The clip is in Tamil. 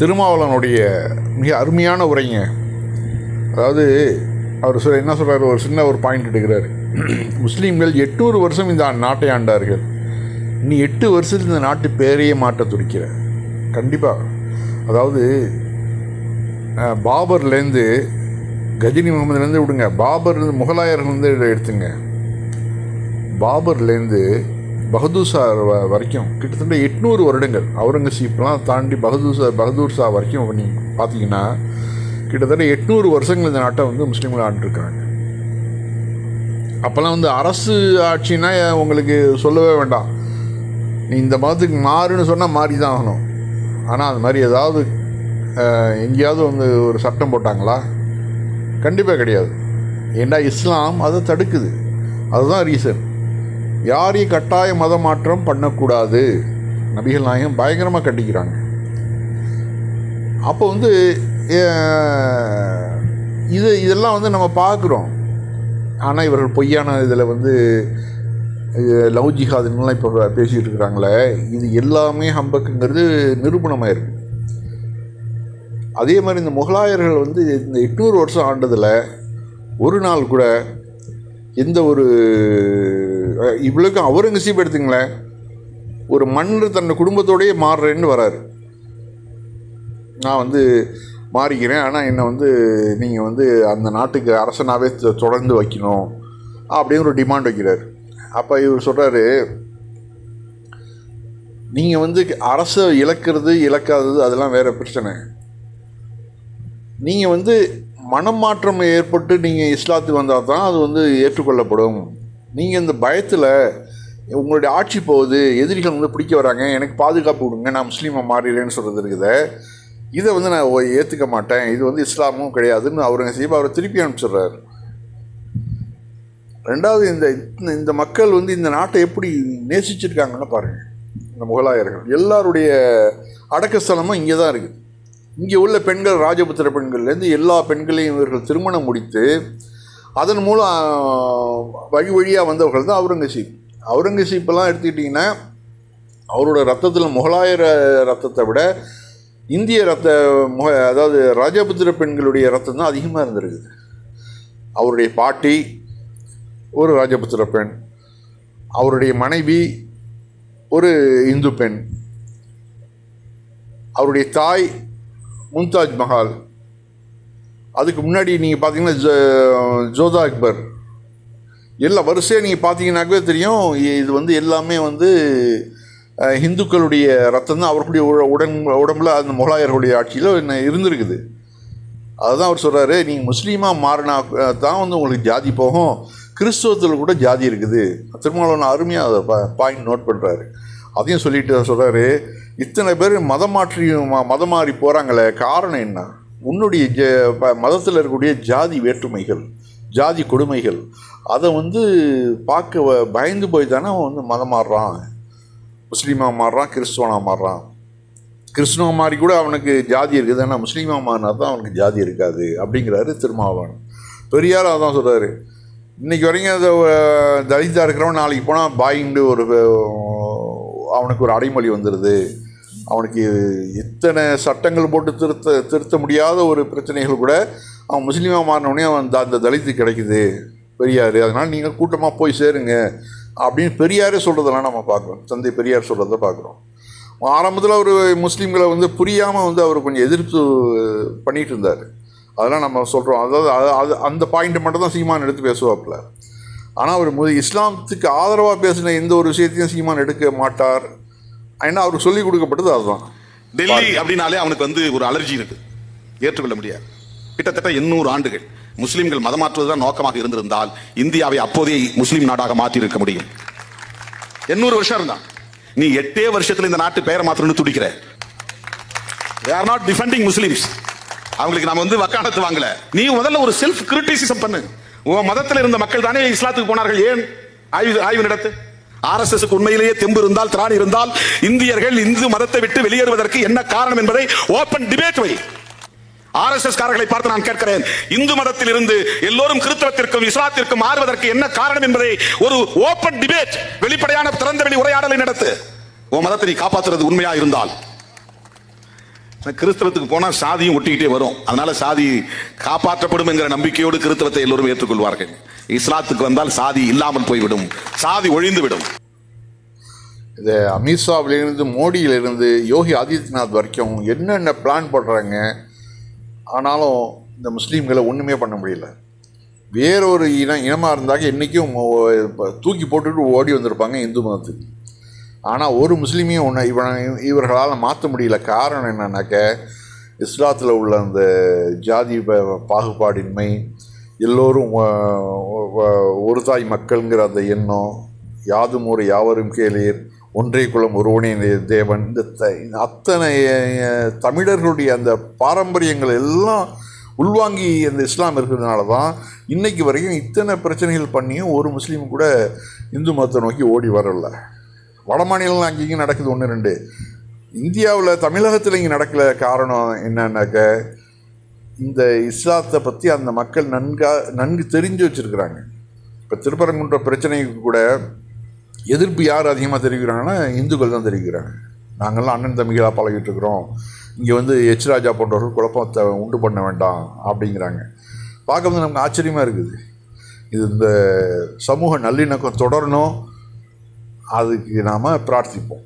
திருமாவளவனுடைய மிக அருமையான உரைங்க. அதாவது அவர் சொல்ல என்ன சொல்கிறார் ஒரு சின்ன ஒரு பாயிண்ட் எடுக்கிறார். முஸ்லீம்கள் எட்நூறு வருஷம் இந்த நாட்டை ஆண்டார்கள். நீ எட்டு வருஷத்தில் இந்த நாட்டு பேரையே மாட்ட துடிக்கிற. கண்டிப்பாக அதாவது பாபர்லேருந்து கஜினி முகமதுலேருந்து விடுங்க. பாபர்லேருந்து முகலாயர்லேருந்து எடுத்துங்க. பாபர்லேருந்து பகதூர்ஷா வ- வரைக்கும் கிட்டத்தட்ட எட்நூறு வருடங்கள் அவுரங்கசீப்லாம் தாண்டி பகதூர் ஷா வரைக்கும் நீங்கள் பார்த்தீங்கன்னா கிட்டத்தட்ட எட்நூறு வருஷங்கள் இந்த நாட்டை வந்து முஸ்லீம்கள் ஆண்டுருக்காங்க. அப்போல்லாம் வந்து அரசு ஆட்சின்னா உங்களுக்கு சொல்லவே வேண்டாம். நீ இந்த மதத்துக்கு மாறுன்னு சொன்னால் மாறி தான் ஆகணும். ஆனால் அது மாதிரி ஏதாவது எங்கேயாவது வந்து ஒரு சட்டம் போட்டாங்களா? கண்டிப்பாக கிடையாது. ஏண்டா இஸ்லாம் அதை தடுக்குது. அதுதான் ரீசன் யாரையும் கட்டாய மத மாற்றம் பண்ணக்கூடாது. நபிகள் நாயகம் பயங்கரமாக கண்டிக்கிறாங்க. அப்போ வந்து இது இதெல்லாம் வந்து நம்ம பார்க்குறோம். ஆனால் இவர்கள் பொய்யான இதில் வந்து லவ் ஜிஹாதுன்னெலாம் இப்போ பேசிகிட்டு இருக்கிறாங்களே இது எல்லாமே ஹம்பக்குங்கிறது நிரூபணமாக இருக்கு அதே மாதிரி இந்த முகலாயர்கள் வந்து இந்த எட்நூறு வருஷம் ஆண்டதில் ஒரு நாள் கூட எந்த ஒரு இவ்வளோக்கும் அவுரங்கசீப் எடுத்துங்களேன். ஒரு மன்னர் தன்னை குடும்பத்தோடையே மாறுறேன்னு வராரு. நான் வந்து மாறிக்கிறேன். ஆனால் என்னை வந்து நீங்கள் வந்து அந்த நாட்டுக்கு அரசனாகவே தொடர்ந்து வைக்கணும் அப்படின்னு ஒரு டிமாண்ட் வைக்கிறார். அப்போ இவர் சொல்கிறாரு நீங்கள் வந்து அரசை இழக்கிறது இழக்காதது அதெல்லாம் வேறு பிரச்சனை. நீங்கள் வந்து மனம் மாற்றம் ஏற்பட்டு நீங்கள் இஸ்லாத்துக்கு வந்தால் தான் அது வந்து ஏற்றுக்கொள்ளப்படும். நீங்கள் இந்த பயத்தில் உங்களுடைய ஆட்சி போகுது எதிரிகள் வந்து பிடிக்க வராங்க எனக்கு பாதுகாப்பு கொடுங்க நான் முஸ்லீமாக மாறிடுறேன்னு சொல்கிறது இருக்குது. இதை வந்து நான் ஏற்றுக்க மாட்டேன். இது வந்து இஸ்லாமும் கிடையாதுன்னு அவுரங்கசீப் அவரை திருப்பி அனுப்பிச்சிடுறாரு. ரெண்டாவது இந்த இந்த- இந்த மக்கள் வந்து இந்த நாட்டை எப்படி நேசிச்சிருக்காங்கன்னு பாருங்கள் இந்த முகலாயர்கள். எல்லாருடைய அடக்கஸ்தலமும் இங்கே தான் இருக்குது. இங்கே உள்ள பெண்கள் ராஜபுத்திர பெண்கள்லேருந்து எல்லா பெண்களையும் இவர்கள் திருமணம் முடித்து அதன் மூலம் வழி வழியாக வந்தவர்கள் தான் அவுரங்கசீப். அவுரங்கசீப்பெல்லாம் எடுத்துக்கிட்டிங்கன்னா அவரோட ரத்தத்தில் முகலாயர ரத்தத்தை விட இந்திய ரத்த முக அதாவது ராஜபுத்திர பெண்களுடைய ரத்தம் தான் அதிகமாக இருந்திருக்குது. அவருடைய பாட்டி ஒரு ராஜபுத்திர பெண். அவருடைய மனைவி ஒரு இந்து பெண். அவருடைய தாய் மும்தாஜ் மஹால். அதுக்கு முன்னாடி நீங்கள் பார்த்தீங்கன்னா ஜ- ஜோதா அக்பர். எல்லா வரிசையாக நீங்கள் பார்த்தீங்கன்னாக்கவே தெரியும் இது வந்து எல்லாமே வந்து ஹிந்துக்களுடைய இந்துக்களுடைய ரத்தம் தான் அவர்களுடைய உடன் உடம்புல அந்த முகலாயர்களுடைய ஆட்சியில் என்ன இருந்திருக்குது. அதுதான் அவர் சொல்கிறாரு நீங்கள் முஸ்லீமாக மாறினா தான் வந்து உங்களுக்கு ஜாதி போகும். கிறிஸ்துவத்தில் கூட ஜாதி இருக்குது. திருமாவளவன் அருமையாக அதை பா பாயிண்ட் நோட் பண்ணுறாரு அதையும் சொல்லிட்டு சொல்கிறாரு இத்தனை பேர் மதம் மாற்றி ம- மதம் மாறி போகிறாங்களே காரணம் என்ன? உன்னுடைய ஜ மதத்தில் இருக்கக்கூடிய ஜாதி வேற்றுமைகள் ஜாதி கொடுமைகள் அதை வந்து பார்க்க வ- பயந்து போய் தானே அவன் வந்து மதம் மாறுறான். முஸ்லீமாக மாறுறான் கிறிஸ்துவனாக மாறுறான். கிறிஸ்துவ மாதிரி கூட அவனுக்கு ஜாதி இருக்குது. ஆனால் முஸ்லீமாக மாறினா தான் அவனுக்கு ஜாதி இருக்காது அப்படிங்கிறாரு திருமாவளவன். பெரியார் அதான் சொல்கிறாரு இன்றைக்கி வரைக்கும் அதை அஹ், இருக்கிறவன் நாளைக்கு போனால் பாயிண்டு ஒரு அவனுக்கு ஒரு அடைமொழி வந்துடுது அவனுக்கு இத்தனை சட்டங்கள் போட்டு திருத்த திருத்த முடியாத ஒரு பிரச்சனைகள் கூட அவன் முஸ்லீமாக மாறினோடனே அவன் அந்த தலித்து கிடைக்குது பெரியார். அதனால் நீங்கள் கூட்டமாக போய் சேருங்க அப்படின்னு பெரியாரே சொல்கிறதெல்லாம் நம்ம பார்க்குறோம். தந்தை பெரியார் சொல்கிறத பார்க்குறோம். ஆரம்பத்தில் அவர் முஸ்லீம்களை வந்து புரியாமல் வந்து அவர் கொஞ்சம் எதிர்ப்பு பண்ணிகிட்டு இருந்தார். அதெல்லாம் நம்ம சொல்கிறோம் அதாவது அது- அது அந்த பாயிண்ட்டை மட்டும் தான் சீமான் எடுத்து பேசுவாப்பில். ஆனால் அவர் முத இஸ்லாமத்துக்கு ஆதரவாக பேசின எந்த ஒரு விஷயத்தையும் சீமான் எடுக்க மாட்டார். ஏன்னா அவருக்கு சொல்லிக் கொடுக்கப்பட்டது அதுதான். டெல்லி அப்படின்னாலே அவனுக்கு வந்து ஒரு அலர்ஜி இருக்கு. ஏற்றுக்கொள்ள முடியாது. கிட்டத்தட்ட எண்ணூறு ஆண்டுகள் முஸ்லிம்கள் மதமாற்றுவதுதான் நோக்கமாக இருந்திருந்தால் இந்தியாவை அப்போதே முஸ்லிம் நாடாக மாற்றி இருக்க முடியும். எண்ணூறு வருஷம் இருந்தான். நீ எட்டே வருஷத்துல இந்த நாட்டு பெயரை மாற்றணும்னு துடிக்கிற. Are not defending முஸ்லிம்ஸ் அவங்களுக்கு நாம வந்து வக்காலத்து வாங்கல. நீ முதல்ல ஒரு செல்ஃப் கிரிட்டிசிசம் பண்ணு. உன் மதத்தில் இருந்த மக்கள் தானே இஸ்லாத்துக்கு போனார்கள். ஏன் ஆய்வு ஆய்வு நடத்து? ஆர்எஸ்எஸ் உண்மையிலேயே தெம்பு இருந்தால் திராணி இருந்தால் இந்தியர்கள் இந்து மதத்தை விட்டு வெளியேறுவதற்கு என்ன காரணம் என்பதை ஓபன் டிபேட் வை. ஆர்எஸ்எஸ் காரர்களை பார்த்து நான் கேட்கிறேன். இந்து மதத்தில் இருந்து எல்லோரும் கிறிஸ்தவத்திற்கும் இஸ்லாத்திற்கும் மாறுவதற்கு என்ன காரணம் என்பதை ஒரு ஓபன் டிபேட் வெளிப்படையான திறந்தவெளி உரையாடலை நடத்து. உன் மதத்தை நீ காப்பாற்றுறது உண்மையா இருந்தால்? கிறிஸ்தவத்துக்கு போனால் சாதியும் ஒட்டிக்கிட்டே வரும். அதனால சாதி காப்பாற்றப்படும் என்கிற நம்பிக்கையோடு கிறிஸ்தவத்தை எல்லோரும் ஏற்றுக்கொள்வார்கள். இஸ்லாத்துக்கு வந்தால் சாதி இல்லாமல் போய்விடும். சாதி ஒழிந்து விடும் இது அமித்ஷாவிலிருந்து மோடியிலிருந்து யோகி ஆதித்யநாத் வரைக்கும் என்னென்ன பிளான் போடுறாங்க? ஆனாலும் இந்த முஸ்லீம்களை ஒன்றுமே பண்ண முடியல. வேறொரு இனம் இனமாக இருந்தாக்க என்றைக்கும் தூக்கி போட்டுட்டு ஓடி வந்திருப்பாங்க இந்து மதத்துக்கு. ஆனால் ஒரு முஸ்லீமையும் ஒன்று இவனை இவர்களால் மாற்ற முடியல. காரணம் என்னன்னாக்க இஸ்லாத்தில் உள்ள அந்த ஜாதி பாகுபாடின்மை எல்லோரும் ஒரு தாய் மக்கள்ங்கிற அந்த எண்ணம் யாதும் ஒரு யாவரும் கேளீர் ஒன்றே குலம் ஒருவனே தேவன் இந்த த- அத்தனை தமிழர்களுடைய அந்த பாரம்பரியங்கள் எல்லாம் உள்வாங்கி அந்த இஸ்லாம் இருக்கிறதுனால தான் இன்னைக்கு வரைக்கும் இத்தனை பிரச்சனைகள் பண்ணியும் ஒரு முஸ்லீம் கூட இந்து மதத்தை நோக்கி ஓடி வரல. வட மாநிலங்கள் அங்கேயும் நடக்குது ஒன்று ரெண்டு. இந்தியாவில் தமிழகத்தில் இங்கே நடக்கல காரணம் என்னன்னாக்க இந்த இஸ்லாத்தை பற்றி அந்த மக்கள் நன்கா நன்கு தெரிஞ்சு வச்சுருக்கிறாங்க. இப்போ திருப்பரங்குன்ற பிரச்சனைக்கு கூட எதிர்ப்பு யார் அதிகமாக தெரிவிக்கிறாங்கன்னா இந்துக்கள் தான் தெரிவிக்கிறாங்க. நாங்கள்லாம் அண்ணன் தம்பிகளாக பழகிட்டு இருக்கிறோம் இங்கே வந்து எச் ராஜா போன்றவர்கள் குழப்பத்தை உண்டு பண்ண வேண்டாம் அப்படிங்கிறாங்க. பார்க்கும்போது நமக்கு ஆச்சரியமாக இருக்குது. இது இந்த சமூக நல்லிணக்கம் தொடரணும். அதுக்கு நாம் பிரார்த்திப்போம்.